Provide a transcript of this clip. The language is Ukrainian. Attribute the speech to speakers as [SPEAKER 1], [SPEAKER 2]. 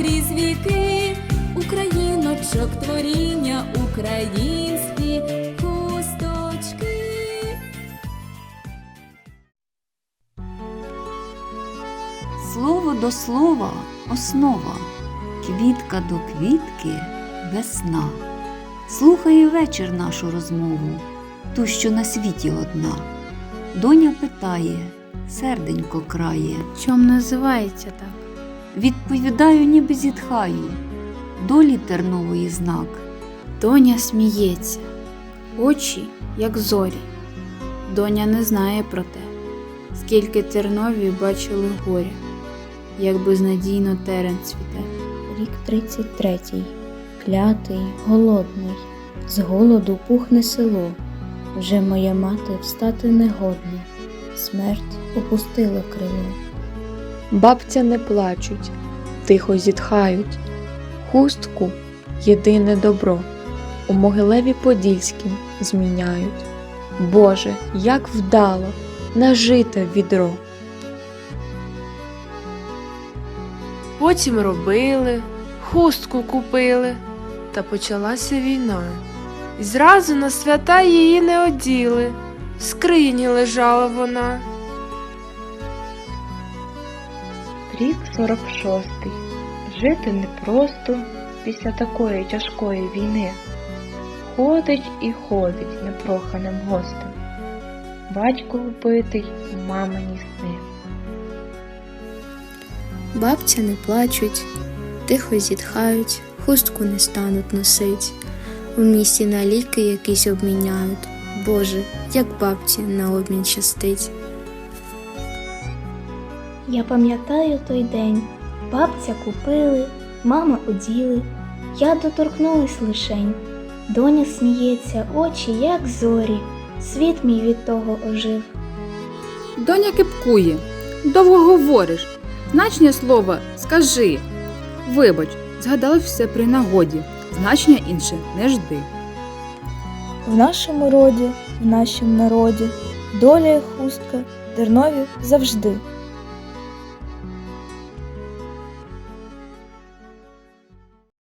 [SPEAKER 1] крізь віки, Україночок творіння, українські хусточки.
[SPEAKER 2] Слово до слова основа, квітка до квітки весна. Слухає вечір нашу розмову, ту, що на світі одна. Доня питає, серденько крає.
[SPEAKER 3] Чом називається так?
[SPEAKER 2] Відповідаю, ніби зітхаю, долі тернової знак.
[SPEAKER 3] Доня сміється, очі, як зорі. Доня не знає про те, скільки тернові бачили горя, як безнадійно терен цвіте.
[SPEAKER 4] Рік 33. Клятий, голодний, з голоду пухне село. Вже моя мати встати не годна, смерть опустила крило.
[SPEAKER 5] Бабця не плачуть, тихо зітхають. Хустку єдине добро у Могилеві Подільськім зміняють. Боже, як вдало нажите відро.
[SPEAKER 6] Потім робили, хустку купили, та почалася війна. Зразу на свята її не оділи, в скрині лежала вона.
[SPEAKER 7] Рік 46. Жити непросто після такої тяжкої війни. Ходить і ходить непроханим гостем. Батько вбитий, мамині сни.
[SPEAKER 8] Бабця не плачуть, тихо зітхають, хустку не стануть носить. У місті на ліки якісь обміняють. Боже, як бабці на обмін щастить.
[SPEAKER 4] Я пам'ятаю той день. Бабця купили, мама оділи. Я доторкнулась лишень. Доня сміється, очі, як зорі. Світ мій від того ожив.
[SPEAKER 9] Доня кипкує, довго говориш. Значення слова скажи. Вибач, згадала все при нагоді. Значення інше не жди.
[SPEAKER 10] В нашому роді, в нашім народі, доля і хустка, тернові завжди.